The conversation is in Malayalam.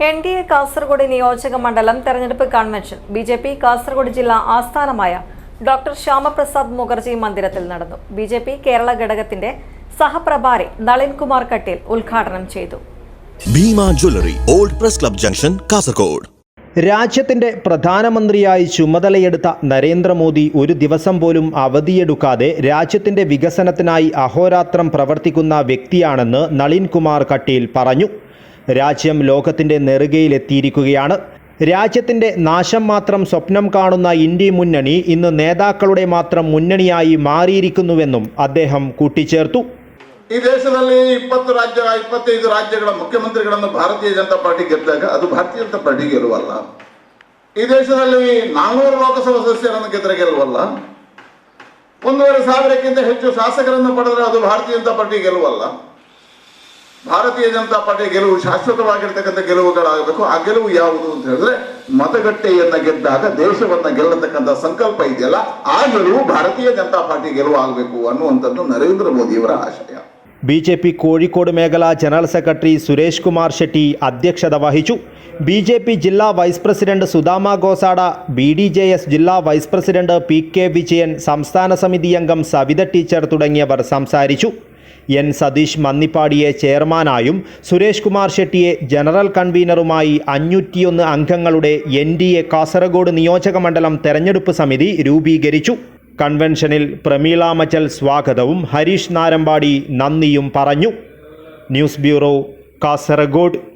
എൻ ഡി എ കാസർഗോഡ് നിയോജക മണ്ഡലം തെരഞ്ഞെടുപ്പ് convention. B J P Kasaragod ജില്ലാ ആസ്ഥാനമായ ഡോക്ടർ ശ്യാമപ്രസാദ് മുഖർജി മന്ദിരത്തിൽ നടന്നു. ബി ജെ പി കേരള ഘടകത്തിന്റെ സഹപ്രഭാരി നളിൻ കുമാർ കട്ടീൽ ഉദ്ഘാടനം ചെയ്തു. Bhima jewellery old press club junction Kasaragod. രാജ്യത്തിന്റെ പ്രധാനമന്ത്രിയായി ചുമതലയെടുത്ത നരേന്ദ്രമോദി ഒരു ദിവസം പോലും അവധിയെടുക്കാതെ രാജ്യത്തിന്റെ വികസനത്തിനായി അഹോരാത്രം പ്രവർത്തിക്കുന്ന വ്യക്തിയാണെന്ന് നളിൻ കുമാർ കട്ടീൽ പറഞ്ഞു. രാജ്യം ലോകത്തിന്റെ നെറുകയിലെത്തിയിരിക്കുകയാണ് രാജ്യത്തിന്റെ നാശം മാത്രം സ്വപ്നം കാണുന്ന ഇന്ത്യ മുന്നണി ഇന്ന് നേതാക്കളുടെ മാത്രം മുന്നണിയായി മാറിയിരിക്കുന്നുവെന്നും അദ്ദേഹം കൂട്ടിച്ചേർത്തു ಈ ದೇಶದಲ್ಲಿ ಇಪ್ಪತ್ತು ರಾಜ್ಯ ಇಪ್ಪತ್ತೈದು ರಾಜ್ಯಗಳ ಮುಖ್ಯಮಂತ್ರಿಗಳನ್ನು ಭಾರತೀಯ ಜನತಾ ಪಾರ್ಟಿ ಗೆದ್ದಾಗ ಅದು ಭಾರತೀಯ ಜನತಾ ಪಾರ್ಟಿ ಗೆಲುವಲ್ಲ ಈ ದೇಶದಲ್ಲಿ ನಾನ್ನೂರು ಲೋಕಸಭಾ ಸದಸ್ಯರನ್ನು ಗೆದ್ದರೆ ಗೆಲುವಲ್ಲ ಒಂದೂವರೆ ಸಾವಿರಕ್ಕಿಂತ ಹೆಚ್ಚು ಶಾಸಕರನ್ನು ಪಡೆದರೆ ಅದು ಭಾರತೀಯ ಜನತಾ ಪಾರ್ಟಿ ಗೆಲುವಲ್ಲ ಭಾರತೀಯ ಜನತಾ ಪಾರ್ಟಿ ಗೆಲುವು ಶಾಶ್ವತವಾಗಿರ್ತಕ್ಕಂಥ ಗೆಲುವುಗಳಾಗಬೇಕು ಆ ಗೆಲುವು ಯಾವುದು ಅಂತ ಹೇಳಿದ್ರೆ ಮತಗಟ್ಟೆಯನ್ನ ಗೆದ್ದಾಗ ದೇಶವನ್ನ ಗೆಲ್ಲತಕ್ಕಂಥ ಸಂಕಲ್ಪ ಇದೆಯಲ್ಲ ಆ ಗೆಲುವು ಭಾರತೀಯ ಜನತಾ ಪಾರ್ಟಿ ಗೆಲುವು ಆಗಬೇಕು ಅನ್ನುವಂಥದ್ದು ನರೇಂದ್ರ ಮೋದಿಯವರ ಆಶಯ ബി ജെ പി കോഴിക്കോട് മേഖല ജനറൽ സെക്രട്ടറി സുരേഷ് കുമാർ ഷെട്ടി അധ്യക്ഷത വഹിച്ചു ബി ജെ പി ജില്ലാ vice president Sudama Gosada B D J S ജില്ലാ vice president P K Vijayan സംസ്ഥാന സമിതി അംഗം സവിത ടീച്ചർ തുടങ്ങിയവർ സംസാരിച്ചു എൻ സതീഷ് മന്നിപ്പാടിയെ ചെയർമാനായും സുരേഷ് കുമാർ ഷെട്ടിയെ ജനറൽ കൺവീനറുമായി അഞ്ഞൂറ്റിയൊന്ന് അംഗങ്ങളുടെ എൻ ഡി എ കാസർഗോഡ് നിയോജക മണ്ഡലം തെരഞ്ഞെടുപ്പ് സമിതി രൂപീകരിച്ചു. കൺവെൻഷനിൽ പ്രമീള മച്ചൽ സ്വാഗതവും ഹരീഷ് നാരമ്പാടി നന്ദിയും പറഞ്ഞു. News bureau Kasaragod.